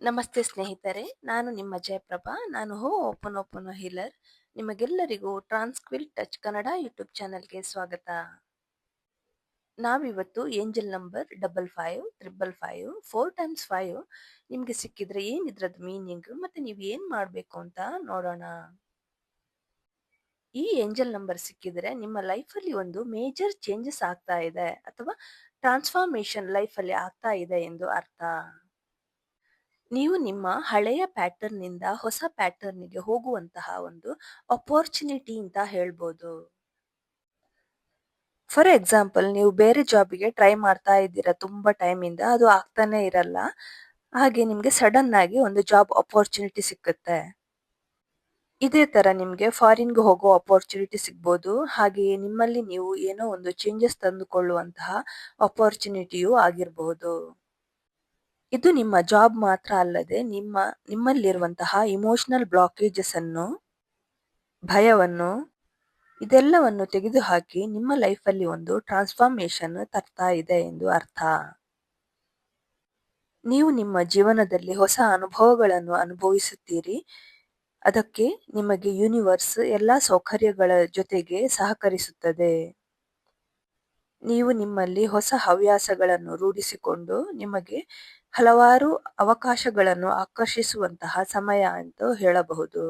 ನಮಸ್ತೆ ಸ್ನೇಹಿತರೆ, ನಾನು ನಿಮ್ಮ ಜಯಪ್ರಭಾ. ನಾನು ಹೋ ಓಪನ್ ಓಪನ್ ಹೀಲರ್. ನಿಮಗೆಲ್ಲರಿಗೂ ಟ್ರಾನ್ಸ್ಕ್ವಿಲ್ ಟಚ್ ಕನ್ನಡ ಯೂಟ್ಯೂಬ್ ಚಾನೆಲ್ಗೆ ಸ್ವಾಗತ. ನಾವಿವತ್ತು angel number double five, triple five, four times five ನಿಮಗೆ ಸಿಕ್ಕಿದ್ರೆ ಏನಿದ್ರದ್ದು ಮೀನಿಂಗ್ ಮತ್ತು ನೀವು ಏನು ಮಾಡಬೇಕು ಅಂತ ನೋಡೋಣ. ಈ ಏಂಜಲ್ ನಂಬರ್ ಸಿಕ್ಕಿದ್ರೆ ನಿಮ್ಮ ಲೈಫಲ್ಲಿ ಒಂದು ಮೇಜರ್ ಚೇಂಜಸ್ ಆಗ್ತಾ ಇದೆ ಅಥವಾ ಟ್ರಾನ್ಸ್ಫಾರ್ಮೇಶನ್ ಲೈಫಲ್ಲಿ ಆಗ್ತಾ ಇದೆ ಎಂದು ಅರ್ಥ. ನೀವು ನಿಮ್ಮ ಹಳೆಯ ಪ್ಯಾಟರ್ನಿಂದ ಹೊಸ ಪ್ಯಾಟರ್ನಿಗೆ ಹೋಗುವಂತಹ ಒಂದು ಅಪಾರ್ಚುನಿಟಿ ಅಂತ ಹೇಳ್ಬೋದು. ಫಾರ್ ಎಕ್ಸಾಂಪಲ್ ನೀವು ಬೇರೆ ಜಾಬಿಗೆ ಟ್ರೈ ಮಾಡ್ತಾ ಇದ್ದೀರಾ ತುಂಬಾ ಟೈಮಿಂದ, ಅದು ಆಗ್ತಾನೆ ಇರಲ್ಲ. ಹಾಗೆ ನಿಮಗೆ ಸಡನ್ ಆಗಿ ಒಂದು ಜಾಬ್ ಅಪಾರ್ಚುನಿಟಿ ಸಿಕ್ಕುತ್ತೆ. ಇದೇ ತರ ನಿಮ್ಗೆ ಫಾರಿನ್ಗೆ ಹೋಗೋ ಅಪರ್ಚುನಿಟಿ ಸಿಗ್ಬೋದು. ಹಾಗೆಯೇ ನಿಮ್ಮಲ್ಲಿ ನೀವು ಏನೋ ಒಂದು ಚೇಂಜಸ್ ತಂದುಕೊಳ್ಳುವಂತಹ ಅಪೋರ್ಚುನಿಟಿಯೂ ಆಗಿರಬಹುದು ಇದು ನಿಮ್ಮ ಜಾಬ್ ಮಾತ್ರ ಅಲ್ಲದೆ ನಿಮ್ಮ, ನಿಮ್ಮಲ್ಲಿರುವಂತಹ ಇಮೋಷನಲ್ ಬ್ಲಾಕೇಜಸ್ ಅನ್ನು, ಭಯವನ್ನು, ಇದೆಲ್ಲವನ್ನು ತೆಗೆದುಹಾಕಿ ನಿಮ್ಮ ಲೈಫಲ್ಲಿ ಒಂದು ಟ್ರಾನ್ಸ್ಫಾರ್ಮೇಶನ್ ತರ್ತಾ ಇದೆ ಎಂದು ಅರ್ಥ. ನೀವು ನಿಮ್ಮ ಜೀವನದಲ್ಲಿ ಹೊಸ ಅನುಭವಗಳನ್ನು ಅನುಭವಿಸುತ್ತೀರಿ. ಅದಕ್ಕೆ ನಿಮಗೆ ಯೂನಿವರ್ಸ್ ಎಲ್ಲ ಸೌಕರ್ಯಗಳ ಜೊತೆಗೆ ಸಹಕರಿಸುತ್ತದೆ. ನೀವು ನಿಮ್ಮಲ್ಲಿ ಹೊಸ ಹವ್ಯಾಸಗಳನ್ನು ರೂಢಿಸಿಕೊಂಡು ನಿಮಗೆ ಹಲವಾರು ಅವಕಾಶಗಳನ್ನು ಆಕರ್ಷಿಸುವಂತಹ ಸಮಯ ಅಂತ ಹೇಳಬಹುದು.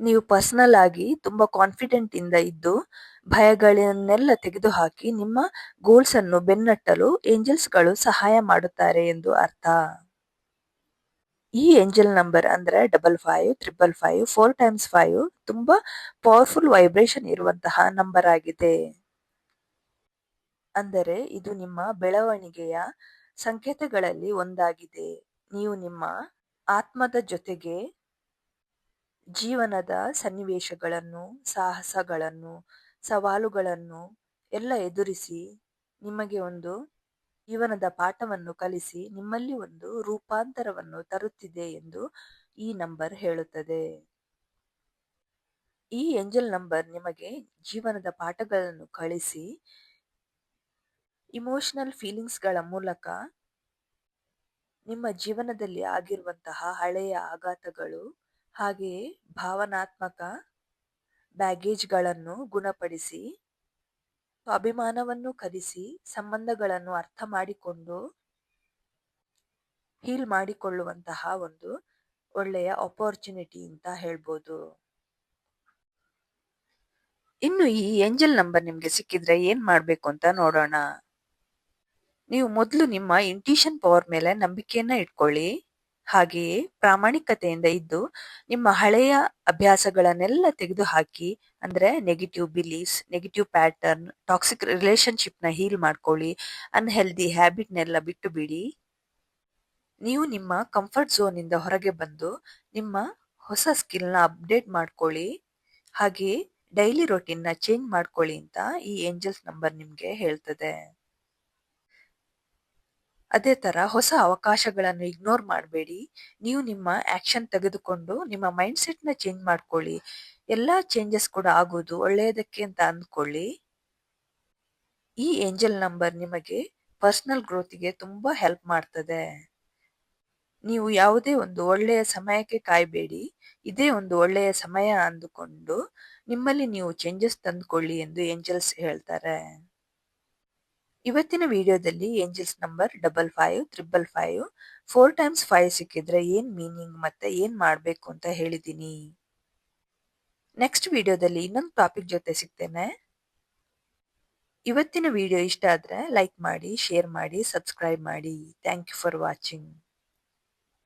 ನೀವು ಪರ್ಸನಲ್ ಆಗಿ ತುಂಬಾ ಕಾನ್ಫಿಡೆಂಟ್ ಇಂದ ಇದ್ದು ಭಯಗಳನ್ನೆಲ್ಲ ತೆಗೆದುಹಾಕಿ ನಿಮ್ಮ ಗೋಲ್ಸ್ ಅನ್ನು ಬೆನ್ನಟ್ಟಲು ಏಂಜಲ್ಸ್ಗಳು ಸಹಾಯ ಮಾಡುತ್ತಾರೆ ಎಂದು ಅರ್ಥ. ಈ ಏಂಜಲ್ ನಂಬರ್ ಅಂದ್ರೆ double five triple five four times five ತುಂಬಾ ಪವರ್ಫುಲ್ ವೈಬ್ರೇಷನ್ ಇರುವಂತಹ ನಂಬರ್ ಆಗಿದೆ. ಅಂದರೆ ಇದು ನಿಮ್ಮ ಬೆಳವಣಿಗೆಯ ಸಂಕೇತಗಳಲ್ಲಿ ಒಂದಾಗಿದೆ. ನೀವು ನಿಮ್ಮ ಆತ್ಮದ ಜೊತೆಗೆ ಜೀವನದ ಸನ್ನಿವೇಶಗಳನ್ನು, ಸಾಹಸಗಳನ್ನು, ಸವಾಲುಗಳನ್ನು ಎಲ್ಲ ಎದುರಿಸಿ ನಿಮಗೆ ಒಂದು ಜೀವನದ ಪಾಠವನ್ನು ಕಲಿಸಿ ನಿಮ್ಮಲ್ಲಿ ಒಂದು ರೂಪಾಂತರವನ್ನು ತರುತ್ತಿದೆ ಎಂದು ಈ ನಂಬರ್ ಹೇಳುತ್ತದೆ. ಈ ಏಂಜಲ್ ನಂಬರ್ ನಿಮಗೆ ಜೀವನದ ಪಾಠಗಳನ್ನು ಕಳಿಸಿ ಇಮೋಷನಲ್ ಫೀಲಿಂಗ್ಸ್ಗಳ ಮೂಲಕ ನಿಮ್ಮ ಜೀವನದಲ್ಲಿ ಆಗಿರುವಂತಹ ಹಳೆಯ ಆಘಾತಗಳು ಹಾಗೆಯೇ ಭಾವನಾತ್ಮಕ ಬ್ಯಾಗೇಜ್ಗಳನ್ನು ಗುಣಪಡಿಸಿ, ಸ್ವಾಭಿಮಾನವನ್ನು ಕಲಿಸಿ ಸಂಬಂಧಗಳನ್ನು ಅರ್ಥ ಮಾಡಿಕೊಂಡು ಹೀಲ್ ಮಾಡಿಕೊಳ್ಳುವಂತಹ ಒಂದು ಒಳ್ಳೆಯ ಅಪರ್ಚುನಿಟಿ ಅಂತ ಹೇಳ್ಬೋದು. ಇನ್ನು ಈ ಏಂಜಲ್ ನಂಬರ್ ನಿಮಗೆ ಸಿಕ್ಕಿದ್ರೆ ಏನ್ ಮಾಡ್ಬೇಕು ಅಂತ ನೋಡೋಣ. ನೀವು ಮೊದಲು ನಿಮ್ಮ ಇಂಟ್ಯೂಷನ್ ಪವರ್ ಮೇಲೆ ನಂಬಿಕೆಯನ್ನ ಇಟ್ಕೊಳ್ಳಿ. ಹಾಗೆಯೇ ಪ್ರಾಮಾಣಿಕತೆಯಿಂದ ಇದ್ದು ನಿಮ್ಮ ಹಳೆಯ ಅಭ್ಯಾಸಗಳನ್ನೆಲ್ಲ ತೆಗೆದುಹಾಕಿ, ಅಂದ್ರೆ negative beliefs negative pattern toxic ರಿಲೇಶನ್ಶಿಪ್ನ heal ಮಾಡ್ಕೊಳ್ಳಿ. ಅನ್ಹೆಲ್ದಿ ಹ್ಯಾಬಿಟ್ನೆಲ್ಲ ಬಿಟ್ಟು ಬಿಡಿ ನೀವು ನಿಮ್ಮ ಕಂಫರ್ಟ್ ಝೋನ್ ಇಂದ ಹೊರಗೆ ಬಂದು ನಿಮ್ಮ ಹೊಸ ಸ್ಕಿಲ್ನ ಅಪ್ಡೇಟ್ ಮಾಡ್ಕೊಳ್ಳಿ. ಹಾಗೆಯೇ ಡೈಲಿ ನ ಚೇಂಜ್ ಮಾಡ್ಕೊಳ್ಳಿ ಅಂತ ಈ ಏಂಜಲ್ಸ್ ನಂಬರ್ ನಿಮಗೆ ಹೇಳ್ತದೆ. ಅದೇ ತರ ಹೊಸ ಅವಕಾಶಗಳನ್ನು ಇಗ್ನೋರ್ ಮಾಡಬೇಡಿ. ನೀವು ನಿಮ್ಮ ಆಕ್ಷನ್ ತೆಗೆದುಕೊಂಡು ನಿಮ್ಮ ಮೈಂಡ್ ಸೆಟ್ನ ಚೇಂಜ್ ಮಾಡ್ಕೊಳ್ಳಿ. ಎಲ್ಲ ಚೇಂಜಸ್ ಕೂಡ ಆಗೋದು ಒಳ್ಳೆಯದಕ್ಕೆ ಅಂತ ಅಂದ್ಕೊಳ್ಳಿ. ಈ ಏಂಜಲ್ ನಂಬರ್ ನಿಮಗೆ ಪರ್ಸನಲ್ ಗ್ರೋತಿಗೆ ತುಂಬಾ ಹೆಲ್ಪ್ ಮಾಡ್ತದೆ. ನೀವು ಯಾವುದೇ ಒಂದು ಒಳ್ಳೆಯ ಸಮಯಕ್ಕೆ ಕಾಯಬೇಡಿ. ಇದೇ ಒಂದು ಒಳ್ಳೆಯ ಸಮಯ ಅಂದುಕೊಂಡು ನಿಮ್ಮಲ್ಲಿ ನೀವು ಚೇಂಜಸ್ ತಂದುಕೊಳ್ಳಿ ಎಂದು ಏಂಜಲ್ಸ್ ಹೇಳ್ತಾರೆ. ಇವತ್ತಿನ ವಿಡಿಯೋದಲ್ಲಿ angels number double five, triple five, four times five ಸಿಕ್ಕಿದ್ರೆ ಏನ್ ಮೀನಿಂಗ್ ಮತ್ತೆ ಏನ್ ಮಾಡ್ಬೇಕು ಅಂತ ಹೇಳಿದ್ದೀನಿ ನೆಕ್ಸ್ಟ್ ವಿಡಿಯೋದಲ್ಲಿ ಇನ್ನೊಂದು ಟಾಪಿಕ್ ಜೊತೆ ಸಿಗ್ತೇನೆ. ಇವತ್ತಿನ ವಿಡಿಯೋ ಇಷ್ಟ ಆದ್ರೆ ಲೈಕ್ ಮಾಡಿ, ಶೇರ್ ಮಾಡಿ, ಸಬ್ಸ್ಕ್ರೈಬ್ ಮಾಡಿ. Thank you for watching.